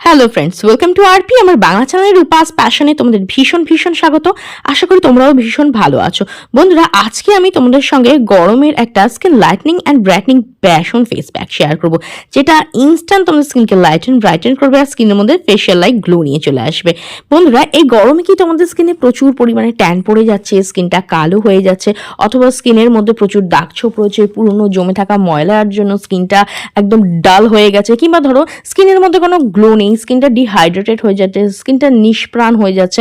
Hello friends welcome to RP আমার বাংলা চ্যানেলের উপাস প্যাশনে তোমাদের ভীষণ ভীষণ স্বাগত। আশা করি তোমরাও ভীষণ ভালো আছো। বন্ধুরা, আজকে আমি তোমাদের সঙ্গে গরমের একটা skin lightening and brightening besan face pack share করব। যেটা ইনস্ট্যান্ট তোমাদের স্কিনকে লাইটেন ব্রাইটেন করবে আর স্কিনের মধ্যে ফেশিয়াল লাইক গ্লো নিয়ে চলে আসবে। বন্ধুরা, এই গরমে কি তোমাদের স্কিনে প্রচুর পরিমাণে ট্যান পড়ে যাচ্ছে স্কিনটা কালো হয়ে যাচ্ছে, অথবা স্কিনের মধ্যে প্রচুর দাগ ছোপ রয়েছে, পুরনো জমে থাকা ময়লার জন্য স্কিনটা একদম ডাল হয়ে গেছে, কিংবা ধরো স্কিনের মধ্যে কোনো গ্লো নেই স্কিনটা ডিহাইড্রেটেড হয়ে যাচ্ছে স্কিনটা নিষ্প্রাণ হয়ে যাচ্ছে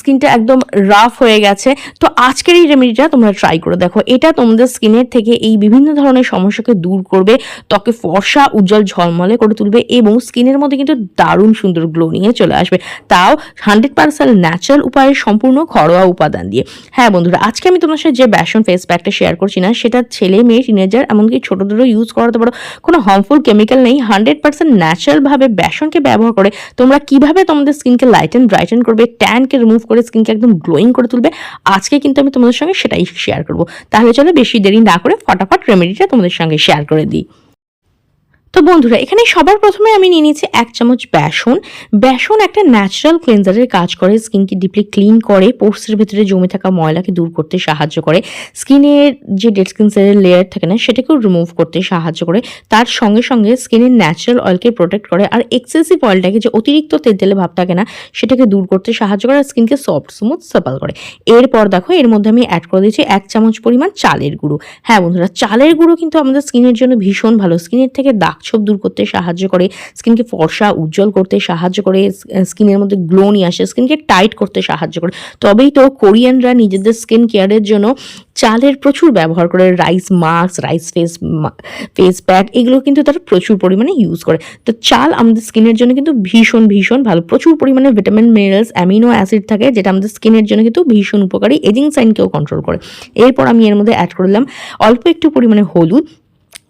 স্কিনটা একদম রাফ হয়ে গেছে। তো আজকের এই রেমেডিটা তোমরা ট্রাই করে দেখো। এটা তোমাদের স্কিনের থেকে এই বিভিন্ন ধরনের সমস্যাকে দূর করবে, ত্বকে ফর্সা, উজ্জ্বল ঝলমলে করে তুলবে এবং স্কিনের মধ্যে কিন্তু দারুণ সুন্দর গ্লো নিয়ে চলে আসবে। তাও হান্ড্রেড পার্সেন্ট ন্যাচারাল উপায়ে সম্পূর্ণ ঘরোয়া উপাদান দিয়ে। হ্যাঁ বন্ধুরা, আজকে আমি তোমার সাথে যে ব্যাশন ফেস প্যাকটা শেয়ার করছি না, সেটা ছেলে, মেয়ে টিনেজার এমনকি ছোটদেরও ইউজ করাতে পারো। কোনো হার্মফুল কেমিক্যাল নেই। হান্ড্রেড পার্সেন্ট ন্যাচারালভাবে বেসনকে ব্যবহার করে তোমরা কীভাবে তোমাদের স্কিনকে লাইটেন ব্রাইটেন করবে ট্যানকে রিমুভ করে স্কিনকে একদম গ্লোয়িং করে তুলবে, আজকে কিন্তু আমি তোমাদের সঙ্গে সেটাই শেয়ার করব। তাহলে চলো বেশি দেরি না করে ফটাফট রেমেডিটা তোমাদের সঙ্গে শেয়ার করে দিই। তো বন্ধুরা, এখানে সবার প্রথমে আমি নিয়ে নিয়েছি এক চামচ বেসন। বেসন একটা ন্যাচারাল ক্লিনজারের কাজ করে স্কিনকে ডিপলি ক্লিন করে পোর্সের ভিতরে জমে থাকা ময়লাকে দূর করতে সাহায্য করে। স্কিনের যে ডেড স্কিন সেলের লেয়ার থাকে না, সেটাকেও রিমুভ করতে সাহায্য করে। তার সঙ্গে সঙ্গে স্কিনের ন্যাচারাল অয়েলকে প্রোটেক্ট করে আর এক্সেসিভ অয়েলটাকে যে অতিরিক্ত তেল তেলে ভাব থাকে না, সেটাকে দূর করতে সাহায্য করে আর স্কিনকে সফট স্মুথ সাপাল করে। এরপর দেখো, এর মধ্যে আমি অ্যাড করে দিয়েছি এক চামচ পরিমাণ চালের গুঁড়ো। হ্যাঁ বন্ধুরা, চালের গুঁড়ো কিন্তু আমাদের স্কিনের জন্য ভীষণ ভালো। স্কিনের থেকে দাগ ছোপ দূর করতে সাহায্য করে, স্কিনকে ফর্সা, উজ্জ্বল করতে সাহায্য করে স্কিনের মধ্যে গ্লো নিয়ে আসে, স্কিনকে টাইট করতে সাহায্য করে। তবেই তো কোরিয়ানরা নিজেদের স্কিন কেয়ারের জন্য চালের প্রচুর ব্যবহার করে rice mask rice face face pack এগুলো কিন্তু তারা প্রচুর পরিমাণে ইউজ করে। তো চাল আমাদের স্কিনের জন্য কিন্তু ভীষণ ভীষণ ভালো, প্রচুর পরিমাণে ভিটামিন মিনারেলস অ্যামিনো অ্যাসিড থাকে, যেটা আমাদের স্কিনের জন্য কিন্তু ভীষণ উপকারী এজিং সাইনকেও কন্ট্রোল করে। এরপর আমি এর মধ্যে অ্যাড করলাম অল্প একটু পরিমাণে হলুদ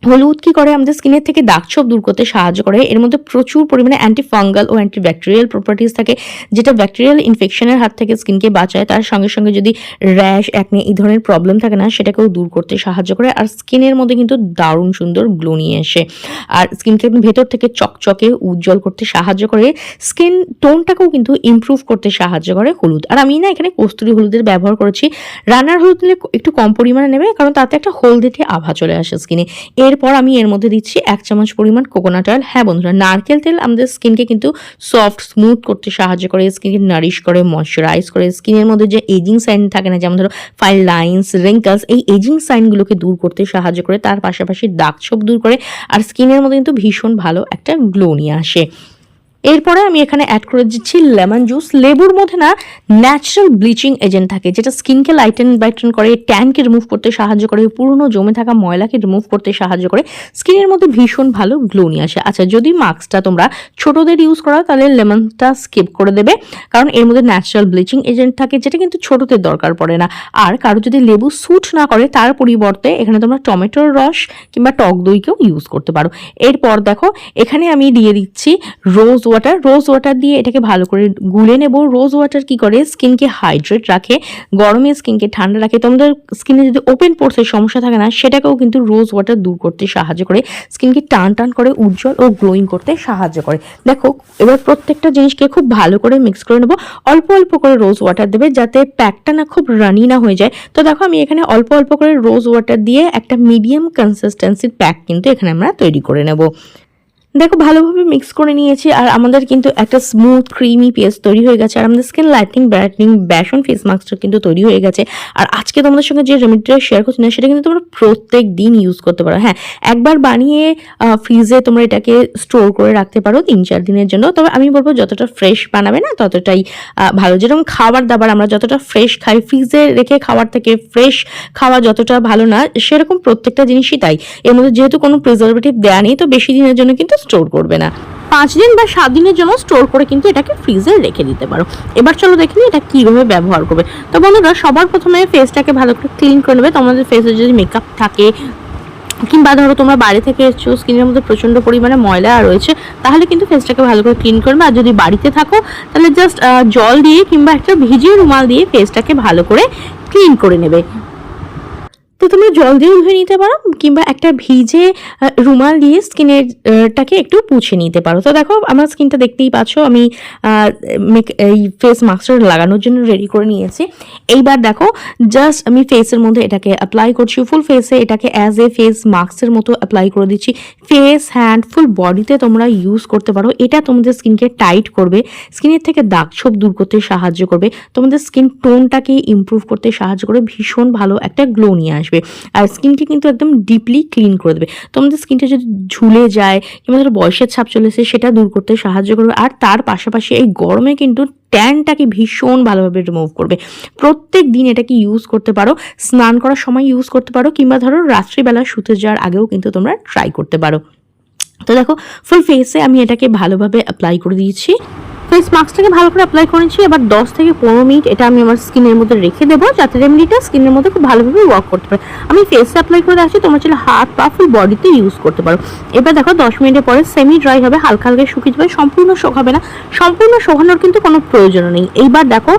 হলুদ কি করে আমাদের স্কিনের থেকে দাগ ছোপ দূর করতে সাহায্য করে? এর মধ্যে প্রচুর পরিমাণে অ্যান্টি ফাঙ্গাল ও অ্যান্টি ব্যাকটেরিয়াল প্রপার্টিস থাকে, যেটা ব্যাকটেরিয়াল ইনফেকশনের হাত থেকে স্কিনকে বাঁচায়। তার সঙ্গে সঙ্গে যদি র্যাশ একনে এই ধরনের প্রবলেম থাকে না, সেটাকেও দূর করতে সাহায্য করে। আর স্কিনের মধ্যে কিন্তু দারুণ সুন্দর গ্লো নিয়ে আসে। আর স্কিনকে ভেতর থেকে চকচকে, উজ্জ্বল করতে সাহায্য করে। স্কিন টোনটাকেও কিন্তু ইমপ্রুভ করতে সাহায্য করে হলুদ। আর আমি না এখানে কস্তুরি হলুদের ব্যবহার করেছি। রান্নার হলুদ নিলে একটু কম পরিমাণে নেবে, কারণ তাতে একটা হলদেটে আভা চলে আসে স্কিনে এরপর আমি এর মধ্যে দিচ্ছি এক চামচ পরিমাণ কোকোনাট অয়েল হ্যাঁ বন্ধুরা, নারকেল তেল আমাদের স্কিনকে কিন্তু সফট স্মুথ করতে সাহায্য করে, স্কিনকে নারিশ করে ময়শ্চারাইজ করে। স্কিনের মধ্যে যে এজিং সাইন থাকে না, যেমন ধরো ফাইল লাইন্স রিঙ্কলস এই এজিং সাইনগুলোকে দূর করতে সাহায্য করে, তার পাশাপাশি দাগ ছোপ দূর করে, আর স্কিনের মধ্যে কিন্তু ভীষণ ভালো একটা গ্লো নিয়ে আসে। এরপরে আমি এখানে অ্যাড করে দিচ্ছি লেমন জুস লেবুর মধ্যে না ন্যাচারাল ব্লিচিং এজেন্ট থাকে, যেটা স্কিনকে লাইটেন ব্রাইটেন করে ট্যানকে রিমুভ করতে সাহায্য করে, পুরনো জমে থাকা ময়লাকে রিমুভ করতে সাহায্য করে। স্কিনের মধ্যে ভীষণ ভালো গ্লো নিয়ে আসে। আচ্ছা যদি মাস্কটা তোমরা ছোটদের ইউজ করো তাহলে লেমনটা স্কিপ করে দেবে। কারণ এর মধ্যে ন্যাচারাল ব্লিচিং এজেন্ট থাকে, যেটা কিন্তু ছোটদের দরকার পড়ে না। আর কারও যদি লেবু স্যুট না করে, তার পরিবর্তে এখানে তোমরা টমেটোর রস কিংবা টক দইকেও ইউজ করতে পারো। এরপর দেখো, এখানে আমি দিয়ে দিচ্ছি রোজ ওয়াটার রোজ ওয়াটার দিয়ে এটাকে ভালো করে গুলে নেব। রোজ ওয়াটার কি করে? স্কিনকে হাইড্রেট রাখে, গরমে স্কিনকে ঠান্ডা রাখে। তোমাদের স্কিনে যদি ওপেন পোর্সের সমস্যা থাকে না, সেটাকেও কিন্তু রোজ ওয়াটার দূর করতে সাহায্য করে। স্কিনকে টান টান করে উজ্জ্বল ও গ্লোয়িং করতে সাহায্য করে। দেখো, এবার প্রত্যেকটা জিনিসকে খুব ভালো করে মিক্স করে নেব। অল্প অল্প করে রোজ ওয়াটার দেবে যাতে প্যাকটা না খুব রানি না হয়ে যায়। তো দেখো, আমি এখানে অল্প অল্প করে রোজ ওয়াটার দিয়ে একটা মিডিয়াম কনসিস্টেন্সির প্যাক কিন্তু এখানে আমরা তৈরি করে নেব। দেখো, ভালোভাবে মিক্স করে নিয়েছি আর আমাদের কিন্তু একটা স্মুথ ক্রিমি পেস্ট তৈরি হয়ে গেছে আর আমাদের skin lightening brightening besan face মাস্কটা কিন্তু তৈরি হয়ে গেছে। আর আজকে তোমাদের সঙ্গে যে রেমিডিটা শেয়ার করছি না, সেটা কিন্তু তোমরা প্রত্যেক দিন ইউজ করতে পারো। হ্যাঁ একবার বানিয়ে ফ্রিজে তোমরা এটাকে স্টোর করে রাখতে পারো তিন চার দিনের জন্য। তবে আমি বলব, যতটা ফ্রেশ বানাবে না, ততটাই ভালো। যেরকম খাবার দাবার আমরা যতটা ফ্রেশ খাই ফ্রিজে রেখে খাবার থেকে ফ্রেশ খাওয়া যতটা ভালো না, সেরকম প্রত্যেকটা জিনিসই তাই। এর মধ্যে যেহেতু কোনো প্রিজারভেটিভ দেওয়া নেই, তো বেশি দিনের জন্য কিন্তু স্টোর করবে না। পাঁচ দিন বা সাত দিনের জন্য স্টোর করে কিন্তু এটাকে ফ্রিজে রেখে দিতে পারো। এবার চলো দেখি এটা কীভাবে ব্যবহার করবে। তো বন্ধুরা, সবার প্রথমে ফেসটাকে ভালো করে ক্লিন করে নেবে। তোমাদের ফেসে যদি মেকআপ থাকে, কিংবা ধরো তোমরা বাইরে থেকে এসছো স্কিনের মধ্যে প্রচণ্ড পরিমাণে ময়লা রয়েছে, তাহলে কিন্তু ফেসটাকে ভালো করে ক্লিন করবে আর যদি বাড়িতে থাকো, তাহলে জাস্ট জল দিয়ে কিংবা একটা ভিজিয়ে রুমাল দিয়ে ফেসটাকে ভালো করে ক্লিন করে নেবে। তো তোমরা জল দিয়ে ধুয়ে নিতে পারো, কিংবা একটা ভিজে রুমাল দিয়ে স্কিনের টাকে একটু পুছে নিতে পারো। তো দেখো, আমার স্কিনটা দেখতেই পাচ্ছ, আমি এই ফেস মাস্কটা লাগানোর জন্য রেডি করে নিয়েছি। এইবার দেখো জাস্ট আমি ফেসের মধ্যে এটাকে অ্যাপ্লাই করছি ফুল ফেসে এটাকে অ্যাজ এ ফেস মাস্কের মতো অ্যাপ্লাই করে দিচ্ছি। ফেস হ্যান্ড ফুল বডিতে তোমরা ইউজ করতে পারো। এটা তোমাদের স্কিনকে টাইট করবে স্কিনের থেকে দাগ ছোপ দূর করতে সাহায্য করবে। তোমাদের স্কিন টোনটাকে ইমপ্রুভ করতে সাহায্য করে ভীষণ ভালো একটা গ্লো নিয়ে আসবে। আর স্কিনকে কিন্তু একদম ডিপলি ক্লিন করে দেবে। তোমাদের স্কিনটা যদি ঝুলে যায় কিংবা ধরো বয়সের ছাপ চলেছে সেটা দূর করতে সাহায্য করবে। আর তার পাশাপাশি এই গরমে কিন্তু ট্যানটাকে ভীষণ ভালোভাবে রিমুভ করবে। প্রত্যেক দিন এটাকে ইউজ করতে পারো। স্নান করার সময় ইউজ করতে পারো কিংবা ধরো রাত্রিবেলা শুতে যাওয়ার আগেও কিন্তু তোমরা ট্রাই করতে পারো। তো দেখো ফুল ফেসে আমি এটাকে ভালোভাবে অ্যাপ্লাই করে দিয়েছি। ফেস মাস্কটাকে ভালো করে অ্যাপ্লাই করেছি এবার দশ থেকে পনেরো মিনিট এটা আমি আমার স্কিনের মধ্যে রেখে দেবো যাতে রেমেডিটা স্কিনের মধ্যে খুব ভালোভাবে ওয়ার্ক করতে পারে। আমি ফেসে অ্যাপ্লাই করে রাখছি তোমরা চাইলে হাত পা ফুল বডিতে ইউজ করতে পারো। এবার দেখো, দশ মিনিটের পরে সেমি ড্রাই হবে, হালকা হালকা শুকিয়ে যাবে, সম্পূর্ণ শোকাবে না। সম্পূর্ণ শোকানোর কিন্তু কোনো প্রয়োজন নেই। এইবার দেখো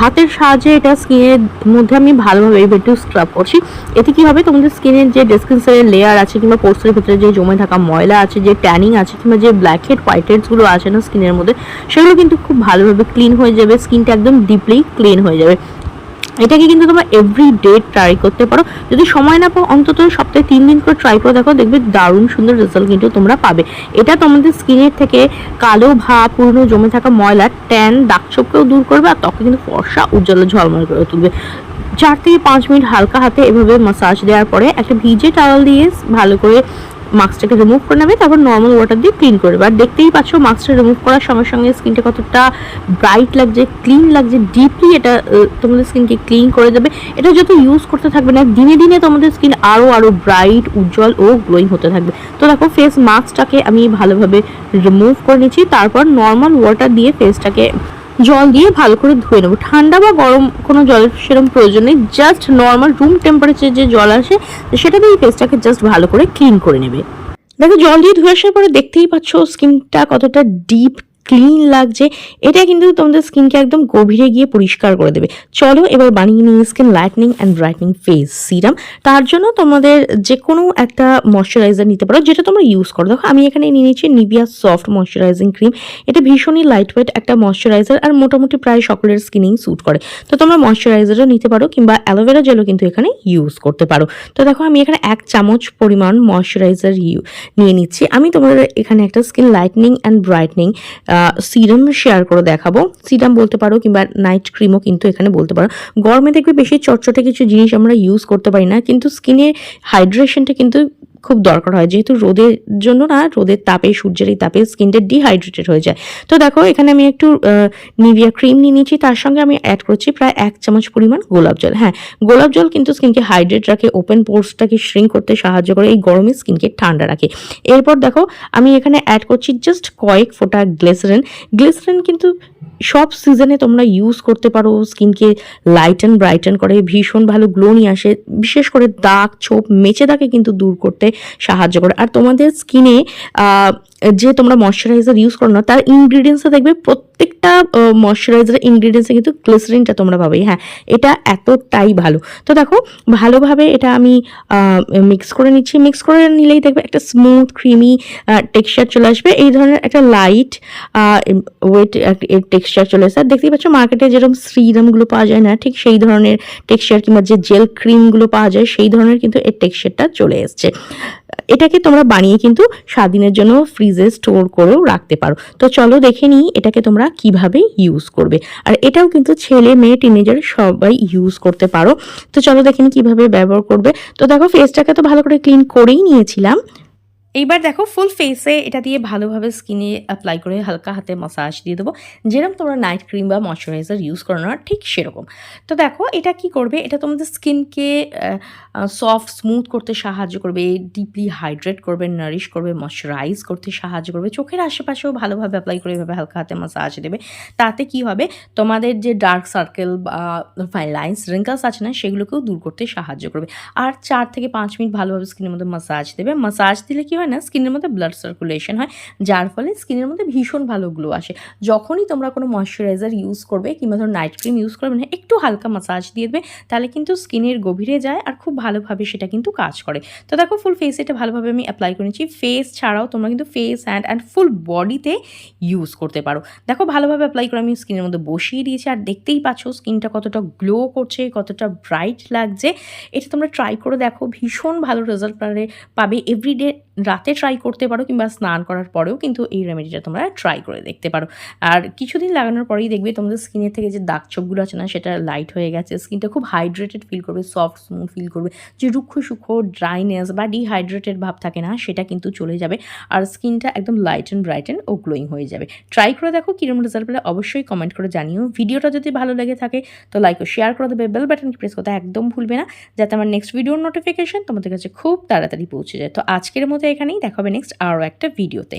হাতের সাহায্যে এটা স্কিনের মধ্যে আমি ভালোভাবে এইবার একটু স্ক্রাব করছি। এতে কি হবে? তোমাদের স্কিনের যে ডেসক্রিপশনের লেয়ার আছে কিংবা পোস্টের ভিতরে যে জমে থাকা ময়লা আছে, যে ট্যানিং আছে কিংবা যে ব্ল্যাক হেড হোয়াইট হেডসগুলো আছে না স্কিনের মধ্যে সেগুলো কিন্তু খুব ভালোভাবে ক্লিন হয়ে যাবে স্কিনটা একদম ডিপলি ক্লিন হয়ে যাবে। এটাকে কিন্তু তোমরা এভরি ডে ট্রাই করতে পারো। যদি সময় না পাও, অন্তত সপ্তাহে তিন দিন করে ট্রাই করে দেখো, দেখবে দারুণ সুন্দর রেজাল্ট কিন্তু তোমরা পাবে। এটা তোমাদের স্কিনের থেকে কালো ভাব, পুরনো জমে থাকা ময়লা ট্যান দাগছোপকেও দূর করবে আর ত্বকে কিন্তু ফর্সা, উজ্জ্বল ঝলমল করে তুলবে। চার থেকে পাঁচ মিনিট হালকা হাতে এভাবে মাসাজ দেওয়ার পরে একটা ভিজে টাওয়াল দিয়ে ভালো করে মাস্কটাকে রিমুভ করে নেবে, তারপর নর্মাল ওয়াটার দিয়ে ক্লিন করবে আর দেখতেই পাচ্ছ, মাস্কটা রিমুভ করার সঙ্গে সঙ্গে স্কিনটা কতটা ব্রাইট লাগছে ক্লিন লাগছে ডিপলি এটা তোমাদের স্কিনকে ক্লিন করে দেবে। এটা যত ইউজ করতে থাকবে না, দিনে দিনে তোমাদের স্কিন আরও আরও ব্রাইট উজ্জ্বল ও গ্লোয়িং হতে থাকবে। তো দেখো ফেস মাস্কটাকে আমি ভালোভাবে রিমুভ করে নিচ্ছি, তারপর নর্মাল ওয়াটার দিয়ে ফেসটাকে জল দিয়ে ভালো করে ধুয়ে নেব। ঠান্ডা বা গরম কোনো জলের সেরকম প্রয়োজন নেই জাস্ট নর্মাল রুম টেম্পারেচার যে জল আসে, সেটা দিয়ে ফেসটাকে জাস্ট ভালো করে ক্লিন করে নেবে। দেখো, জল দিয়ে ধুয়ে আসার পরে দেখতেই পাচ্ছ স্কিনটা কতটা ডিপ ক্লিন লাগছে, এটা কিন্তু তোমাদের স্কিনকে একদম গভীরে গিয়ে পরিষ্কার করে দেবে। চলো এবার বানিয়ে নিয়ে skin lightening and brightening face serum তার জন্য তোমাদের যে কোনো একটা ময়শ্চারাইজার নিতে পারো, যেটা তোমরা ইউজ করো। দেখো, আমি এখানে নিয়ে নিয়েছি নিভিয়া সফট ময়শ্চারাইজিং ক্রিম এটা ভীষণই লাইট ওয়েট একটা ময়শ্চারাইজার আর মোটামুটি প্রায় সকলের স্কিনেই স্যুট করে। তো তোমরা ময়শ্চারাইজারও নিতে পারো কিংবা অ্যালোভেরা জেলও কিন্তু এখানে ইউজ করতে পারো। তো দেখো, আমি এখানে এক চামচ পরিমাণ ময়শ্চারাইজার ইউ নিয়ে নিচ্ছি। আমি তোমাদের এখানে একটা skin lightening and brightening serum share করে দেখাবো। সিরাম বলতে পারো কিংবা নাইট ক্রিমও কিন্তু এখানে বলতে পারো। গরমে দেখবে বেশি চটচটে কিছু জিনিস আমরা ইউজ করতে পারি না, কিন্তু স্কিনের হাইড্রেশনটা কিন্তু খুব দরকার হয়। যেহেতু রোদের জন্য না, রোদের তাপে, সূর্যের এই তাপে স্কিনটা ডিহাইড্রেটেড হয়ে যায়। তো দেখো, এখানে আমি একটু নিভিয়া ক্রিম নিয়ে নিয়েছি। তার সঙ্গে আমি অ্যাড করছি প্রায় এক চামচ পরিমাণ গোলাপ জল। হ্যাঁ গোলাপ জল কিন্তু স্কিনকে হাইড্রেট রাখে ওপেন পোর্সটাকে শ্রিঙ্ক করতে সাহায্য করে, এই গরমে স্কিনকে ঠান্ডা রাখে। এরপর দেখো, আমি এখানে অ্যাড করছি জাস্ট কয়েক ফোটা গ্লিসারিন গ্লিসারিন কিন্তু সব সিজনে তোমরা ইউজ করতে পারো স্কিনকে লাইটেন ব্রাইটেন করে, ভীষণ ভালো গ্লো নিয়ে আসে, বিশেষ করে দাগ, ছোপ, মেচে দাগে কিন্তু দূর করতে সাহায্য করে। আর তোমাদের স্কিনে যে তোমরা ময়শ্চারাইজার ইউজ করো না, তার ইনগ্রিডিয়েন্টসে দেখবে, প্রত্যেকটা ময়শ্চারাইজারের ইনগ্রিডিয়েন্টসে কিন্তু গ্লিসারিনটা তোমরা পাবে। হ্যাঁ এটা এতটাই ভালো। তো দেখো, ভালোভাবে এটা আমি মিক্স করে নিচ্ছি। মিক্স করে নিলেই দেখবে একটা স্মুথ ক্রিমি টেক্সচার চলে আসবে। এই ধরনের একটা লাইট ওয়েট টেক্সচার চলে আসে আর দেখতেই পাচ্ছ মার্কেটে যেরকম শ্রীরামগুলো পাওয়া যায় না, ঠিক সেই ধরনের টেক্সচার কিংবা যে জেল ক্রিমগুলো পাওয়া যায়, সেই ধরনের কিন্তু এর টেক্সচারটা চলে এসছে। এটাকে তোমরা বানিয়ে কিন্তু স্বাধীনের জন্য ফ্রিজে স্টোর করেও রাখতে পারো। তো চলো দেখে নিই এটাকে তোমরা কীভাবে ইউজ করবে। আর এটাও কিন্তু ছেলে মেয়ে টিনেজার সবাই ইউজ করতে পারো। তো চলো দেখে নিই কীভাবে ব্যবহার করবে। তো দেখো ফেসটাকে তো ভালো করে ক্লিন করেই নিয়েছিলাম। এইবার দেখো ফুল ফেসে এটা দিয়ে ভালোভাবে স্কিনে অ্যাপ্লাই করে হালকা হাতে মাসাজ দিয়ে দেবো। যেরকম তোমরা নাইট ক্রিম বা ময়শ্চারাইজার ইউজ করো না, ঠিক সেরকম। তো দেখো, এটা কি করবে? এটা তোমাদের স্কিনকে সফট স্মুথ করতে সাহায্য করবে ডিপলি হাইড্রেট করবে নারিশ করবে ময়শ্চারাইজ করতে সাহায্য করবে, চোখের আশেপাশেও ভালোভাবে অ্যাপ্লাই করে এভাবে হালকা হাতে মাসাজ দেবে। তাতে কি হবে? তোমাদের যে ডার্ক সার্কেল বা ফাইন লাইন্স রিঙ্কলস আছে না, সেগুলোকেও দূর করতে সাহায্য করবে। আর চার থেকে পাঁচ মিনিট ভালোভাবে স্কিনের মধ্যে মাসাজ দেবে। মাসাজ দিলে কি হয় না, স্কিনের মধ্যে ব্লাড সার্কুলেশন হয়, যার ফলে স্কিনের মধ্যে ভীষণ ভালো গ্লো আসে। যখনই তোমরা কোনো ময়শ্চারাইজার ইউজ করবে কিংবা ধরো নাইট ক্রিম ইউজ করবে না একটু হালকা মাসাজ দিয়ে দেবে, তাহলে কিন্তু স্কিনের গভীরে যায় আর খুব ভালোভাবে সেটা কিন্তু কাজ করে। তো দেখো ফুল ফেস এটা ভালোভাবে আমি অ্যাপ্লাই করেছি ফেস ছাড়াও তোমরা কিন্তু ফেস হ্যান্ড অ্যান্ড ফুল বডিতে ইউজ করতে পারো। দেখো ভালোভাবে অ্যাপ্লাই করে আমি স্কিনের মধ্যে বসিয়ে দিয়েছি আর দেখতেই পাচ্ছ স্কিনটা কতটা গ্লো করছে, কতটা ব্রাইট লাগছে। এটা তোমরা ট্রাই করে দেখো, ভীষণ ভালো রেজাল্ট পাবে এভরিডে রাতে ট্রাই করতে পারো কিংবা স্নান করার পরেও কিন্তু এই রেমেডিটা তোমরা ট্রাই করে দেখতে পারো। আর কিছুদিন লাগানোর পরেই দেখবে তোমাদের স্কিনের থেকে যে দাগ ছোপগুলো আছে না, সেটা লাইট হয়ে গেছে। স্কিনটা খুব হাইড্রেটেড ফিল করবে সফট স্মুথ ফিল করবে। যে রুক্ষ সুক্ষ ড্রাইনেস বা ডিহাইড্রেটেড ভাব থাকে না, সেটা কিন্তু চলে যাবে। আর স্কিনটা একদম লাইট অ্যান্ড ব্রাইট অ্যান্ড ও গ্লোয়িং হয়ে যাবে। ট্রাই করে দেখো কিরম রেজাল্ট পেলে অবশ্যই কমেন্ট করে জানিও। ভিডিওটা যদি ভালো লেগে থাকে, তো লাইক ও শেয়ার করে দেবে। বেল বাটন প্রেস করতে একদম ভুলবে না, যাতে আমার নেক্সট ভিডিওর নোটিফিকেশন তোমাদের কাছে খুব তাড়াতাড়ি পৌঁছে যায়। তো আজকের মতো এখানেই দেখাবে নেক্সট আরও একটা ভিডিওতে